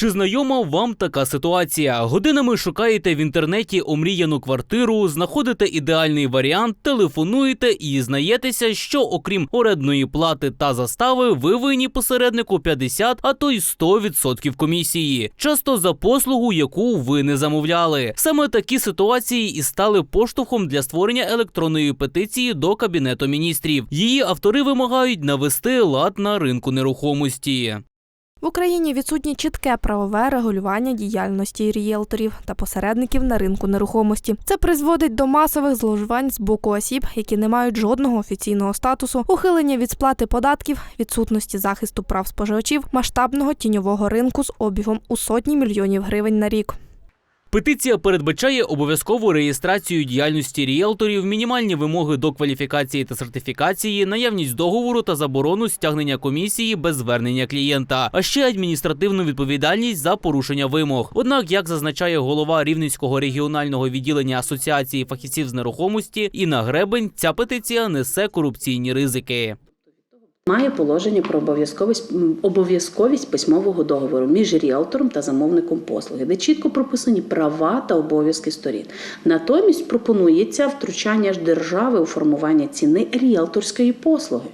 Чи знайома вам така ситуація? Годинами шукаєте в інтернеті омріяну квартиру, знаходите ідеальний варіант, телефонуєте і дізнаєтеся, що окрім орендної плати та застави, ви винні посереднику 50, а то й 100% комісії. Часто за послугу, яку ви не замовляли. Саме такі ситуації і стали поштовхом для створення електронної петиції до кабінету міністрів. Її автори вимагають навести лад на ринку нерухомості. В Україні відсутнє чітке правове регулювання діяльності рієлторів та посередників на ринку нерухомості. Це призводить до масових зловживань з боку осіб, які не мають жодного офіційного статусу, ухилення від сплати податків, відсутності захисту прав споживачів, масштабного тіньового ринку з обігом у сотні мільйонів гривень на рік. Петиція передбачає обов'язкову реєстрацію діяльності ріелторів, мінімальні вимоги до кваліфікації та сертифікації, наявність договору та заборону стягнення комісії без звернення клієнта, а ще адміністративну відповідальність за порушення вимог. Однак, як зазначає голова Рівненського регіонального відділення Асоціації фахівців з нерухомості Інна Гребень, ця петиція несе корупційні ризики. Має положення про обов'язковість обов'язковість письмового договору між ріелтором та замовником послуги, де чітко прописані права та обов'язки сторін. Натомість пропонується втручання ж держави у формування ціни ріелторської послуги.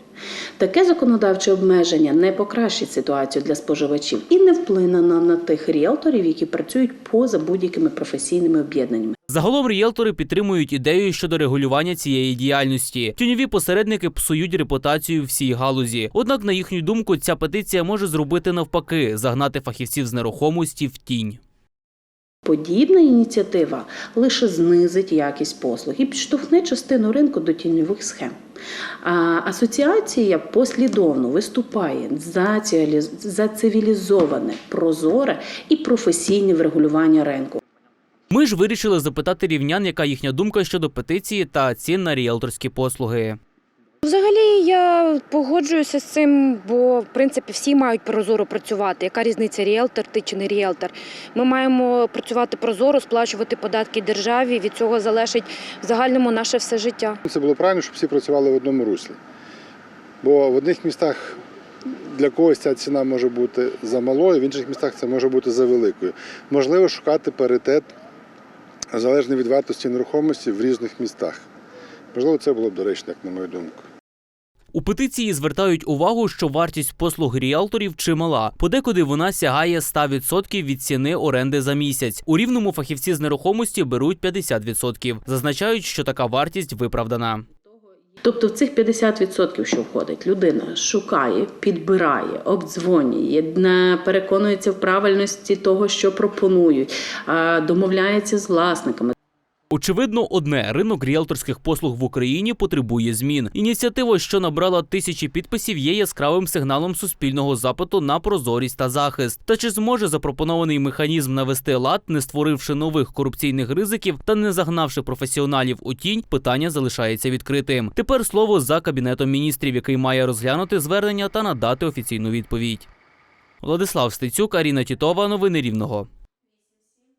Таке законодавче обмеження не покращить ситуацію для споживачів і не вплине на, тих ріелторів, які працюють поза будь-якими професійними об'єднаннями. Загалом ріелтори підтримують ідею щодо регулювання цієї діяльності. Тіньові посередники псують репутацію всій галузі. Однак, на їхню думку, ця петиція може зробити навпаки загнати фахівців з нерухомості в тінь. Подібна ініціатива лише знизить якість послуг і підштовхне частину ринку до тіньових схем. Асоціація послідовно виступає за цивілізоване, прозоре і професійне врегулювання ринку. Ми ж вирішили запитати рівнян, яка їхня думка щодо петиції та цін на ріелторські послуги. Взагалі я погоджуюся з цим, бо в принципі всі мають прозоро працювати. Яка різниця ріелтор ти чи не ріелтор? Ми маємо працювати прозоро, сплачувати податки державі. Від цього залежить в загальному наше все життя. Це було правильно, щоб всі працювали в одному руслі. Бо в одних містах для когось ця ціна може бути замалою, в інших містах це може бути за великою. Можливо, шукати паритет залежно від вартості нерухомості в різних містах. Можливо, це було б доречно, як на мою думку. У петиції звертають увагу, що вартість послуг ріелторів чимала. Подекуди вона сягає 100% від ціни оренди за місяць. У рівному фахівці з нерухомості беруть 50%. Зазначають, що така вартість виправдана. Тобто в цих 50%, що входить, людина шукає, підбирає, обдзвонює, не переконується в правильності того, що пропонують, домовляється з власниками. Очевидно, одне ринок ріелторських послуг в Україні потребує змін. Ініціатива, що набрала тисячі підписів, є яскравим сигналом суспільного запиту на прозорість та захист. Та чи зможе запропонований механізм навести лад, не створивши нових корупційних ризиків та не загнавши професіоналів у тінь, питання залишається відкритим. Тепер слово за кабінетом міністрів, який має розглянути звернення та надати офіційну відповідь. Владислав Стецюк, Аріна Тітова, новини Рівного.